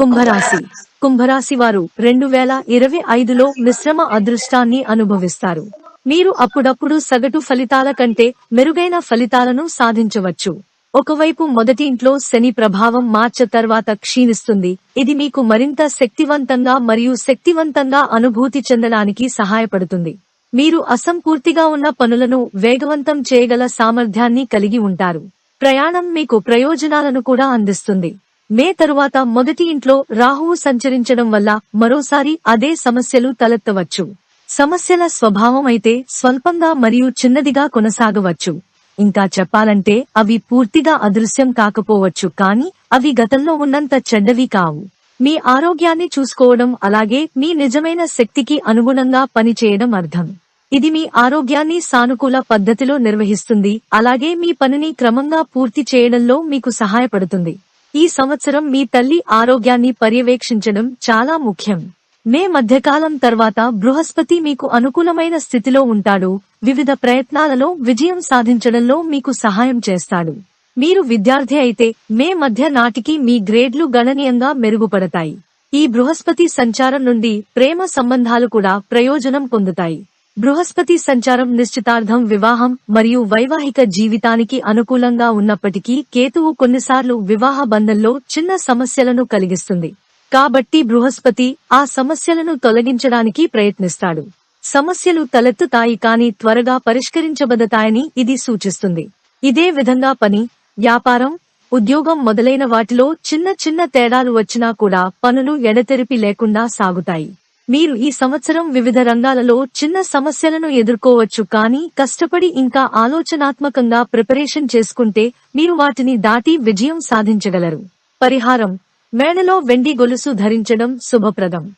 కుంభరాశి. కుంభరాశి వారు రెండు వేల ఇరవై ఐదులో మిశ్రమ అదృష్టాన్ని అనుభవిస్తారు. మీరు అప్పుడప్పుడు సగటు ఫలితాల కంటే మెరుగైన ఫలితాలను సాధించవచ్చు. ఒకవైపు మొదటి ఇంట్లో శని ప్రభావం మార్చ తర్వాత క్షీణిస్తుంది. ఇది మీకు మరింత శక్తివంతంగా మరియు శక్తివంతంగా అనుభూతి చెందడానికి సహాయపడుతుంది. మీరు అసంపూర్తిగా ఉన్న పనులను వేగవంతం చేయగల సామర్థ్యాన్ని కలిగి ఉంటారు. ప్రయాణం మీకు ప్రయోజనాలను కూడా అందిస్తుంది. మే తరువాత మొదటి ఇంట్లో రాహువు సంచరించడం వల్ల మరోసారి అదే సమస్యలు తలెత్తవచ్చు. సమస్యల స్వభావం అయితే స్వల్పంగా మరియు చిన్నదిగా కొనసాగవచ్చు. ఇంకా చెప్పాలంటే అవి పూర్తిగా అదృశ్యం కాకపోవచ్చు కానీ అవి గతంలో ఉన్నంత చెడ్డవి కావు. మీ ఆరోగ్యాన్ని చూసుకోవడం అలాగే మీ నిజమైన శక్తికి అనుగుణంగా పనిచేయడం అర్థం. ఇది మీ ఆరోగ్యాన్ని సానుకూల పద్ధతిలో నిర్వహిస్తుంది అలాగే మీ పనిని క్రమంగా పూర్తి చేయడంలో మీకు సహాయపడుతుంది. ఈ సంవత్సరం మీ తల్లి ఆరోగ్యాన్ని పర్యవేక్షించడం చాలా ముఖ్యం. మే మధ్యకాలం తర్వాత బృహస్పతి మీకు అనుకూలమైన స్థితిలో ఉంటాడు. వివిధ ప్రయత్నాలలో విజయం సాధించడంలో మీకు సహాయం చేస్తాడు. మీరు విద్యార్థి అయితే మే మధ్య నాటికి మీ గ్రేడ్లు గణనీయంగా మెరుగుపడతాయి. ఈ బృహస్పతి సంచారం నుండి ప్రేమ సంబంధాలు కూడా ప్రయోజనం పొందుతాయి. బృహస్పతి సంచారం నిశ్చితార్థం వివాహం మరియు వైవాహిక జీవితానికి అనుకూలంగా ఉన్నప్పటికీ కేతువు కొన్నిసార్లు వివాహ బంధంలో చిన్న సమస్యలను కలిగిస్తుంది. కాబట్టి బృహస్పతి ఆ సమస్యలను తొలగించడానికి ప్రయత్నిస్తాడు. సమస్యలు తలెత్తుతాయి కానీ త్వరగా పరిష్కరించబడతాయని ఇది సూచిస్తుంది. ఇదే విధంగా పని వ్యాపారం ఉద్యోగం మొదలైన వాటిలో చిన్న చిన్న తేడాలు వచ్చినా కూడా పనులు ఎడతెరిపి లేకుండా సాగుతాయి. మీరు ఈ సంవత్సరం వివిధ రంగాలలో చిన్న సమస్యలను ఎదుర్కోవచ్చు కానీ కష్టపడి ఇంకా ఆలోచనాత్మకంగా ప్రిపరేషన్ చేసుకుంటే మీరు వాటిని దాటి విజయం సాధించగలరు. పరిహారం. మేడలో వెండి గొలుసు ధరించడం శుభప్రదం.